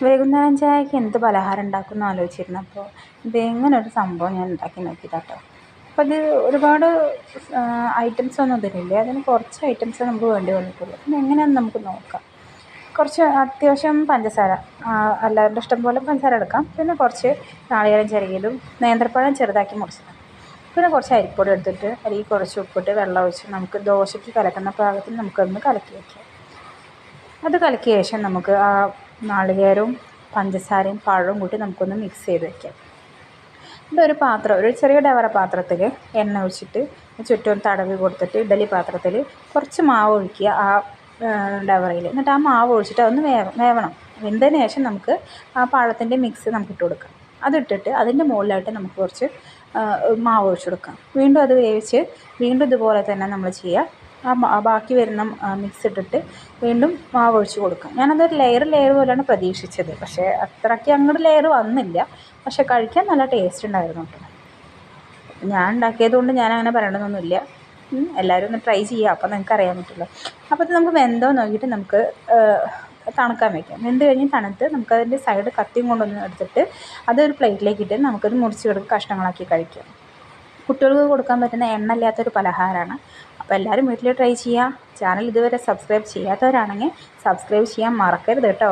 വൈകുന്നേരം ചായക്ക് എന്ത് പലഹാരം ഉണ്ടാക്കും എന്ന് ആലോചിച്ചിരുന്നപ്പോൾ ഇത് ഇങ്ങനെ ഒരു സംഭവം ഞാൻ ഉണ്ടാക്കി നോക്കിയതാണ് അപ്പോൾ ഇത് ഒരുപാട് ഐറ്റംസ് ഒന്നും ഇതിലില്ല. അതിന് കുറച്ച് ഐറ്റംസ് നമുക്ക് വേണ്ടി വന്നിട്ടുള്ളൂ പിന്നെ എങ്ങനെയാണെന്ന് നമുക്ക് നോക്കാം. കുറച്ച് അത്യാവശ്യം പഞ്ചസാര. എല്ലാവരുടെ ഇഷ്ടം പോലെ പഞ്ചസാര എടുക്കാം. പിന്നെ കുറച്ച് നാളികേരം ചെറിയതും നേന്ത്രപ്പഴം ചെറുതാക്കി മുറിച്ചത് പിന്നെ കുറച്ച് അരിപ്പൊടി എടുത്തിട്ട് അല്ലെങ്കിൽ കുറച്ച് ഉപ്പിട്ട് വെള്ളം ഒഴിച്ച് നമുക്ക് ദോശയ്ക്ക് കലക്കുന്ന പാകത്തിൽ നമുക്കൊന്ന് കലക്കി വയ്ക്കാം. അത് കലക്കിയ ശേഷം നമുക്ക് ആ നാളികേരവും പഞ്ചസാരയും പഴവും കൂട്ടി നമുക്കൊന്ന് മിക്സ് ചെയ്ത് വയ്ക്കാം ഒരു പാത്രം ഒരു ചെറിയ ഡവറ പാത്രത്തിൽ എണ്ണ ഒഴിച്ചിട്ട് ചുറ്റും തടവി കൊടുത്തിട്ട് ഇഡലി പാത്രത്തിൽ കുറച്ച് മാവ് ഒഴിക്കുക ആ ഡവറയിൽ എന്നിട്ട് ആ മാവ് ഒഴിച്ചിട്ട് അതൊന്ന് വേവ വേവണം. വെന്തതിന് ശേഷം നമുക്ക് ആ പഴത്തിന്റെ മിക്സ് നമുക്ക് ഇട്ട് കൊടുക്കാം. അതിട്ടിട്ട് അതിന്റെ മുകളിലായിട്ട് നമുക്ക് കുറച്ച് മാവ് ഒഴിച്ചു കൊടുക്കാം. വീണ്ടും അത് വേവിച്ച് വീണ്ടും ഇതുപോലെ തന്നെ നമ്മൾ ചെയ്യുക. ആ ബാക്കി വരുന്ന മിക്സ് ഇട്ടിട്ട് വീണ്ടും മാവ് ഒഴിച്ച് കൊടുക്കാം. ഞാനതൊരു ലെയർ ലെയർ പോലെയാണ് പ്രതീക്ഷിച്ചത്. പക്ഷേ അത്രയ്ക്ക് അങ്ങോട്ട് ലെയർ വന്നില്ല. പക്ഷേ കഴിക്കാൻ നല്ല ടേസ്റ്റ് ഉണ്ടായിരുന്നു കേട്ടോ. ഞാൻ ഉണ്ടാക്കിയത് കൊണ്ട് ഞാൻ അങ്ങനെ പറയണമെന്നൊന്നുമില്ല എല്ലാവരും ഒന്ന് ട്രൈ ചെയ്യുക അപ്പോൾ നിങ്ങൾക്ക് അറിയാൻ പറ്റുള്ളൂ. അപ്പോൾ ഇത് നമുക്ക് വെന്തോ നോക്കിയിട്ട് നമുക്ക് തണുക്കാൻ വയ്ക്കാം വെന്ത് കഴിഞ്ഞ് തണുത്ത് നമുക്കതിന്റെ സൈഡ് കത്തിയും കൊണ്ടൊന്ന് എടുത്തിട്ട് അതൊരു പ്ലേറ്റിലേക്ക് ഇട്ട് നമുക്കത് മുറിച്ച് കൊടുത്ത് കഷ്ണങ്ങളാക്കി കഴിക്കാം. കുട്ടികൾക്ക് കൊടുക്കാൻ പറ്റുന്ന എണ്ണ ഇല്ലാത്തൊരു പലഹാരമാണ് അപ്പോൾ എല്ലാവരും വീട്ടിൽ ട്രൈ ചെയ്യുക ചാനൽ ഇതുവരെ സബ്സ്ക്രൈബ് ചെയ്യാത്തവരാണെങ്കിൽ സബ്സ്ക്രൈബ് ചെയ്യാൻ മറക്കരുത് കേട്ടോ.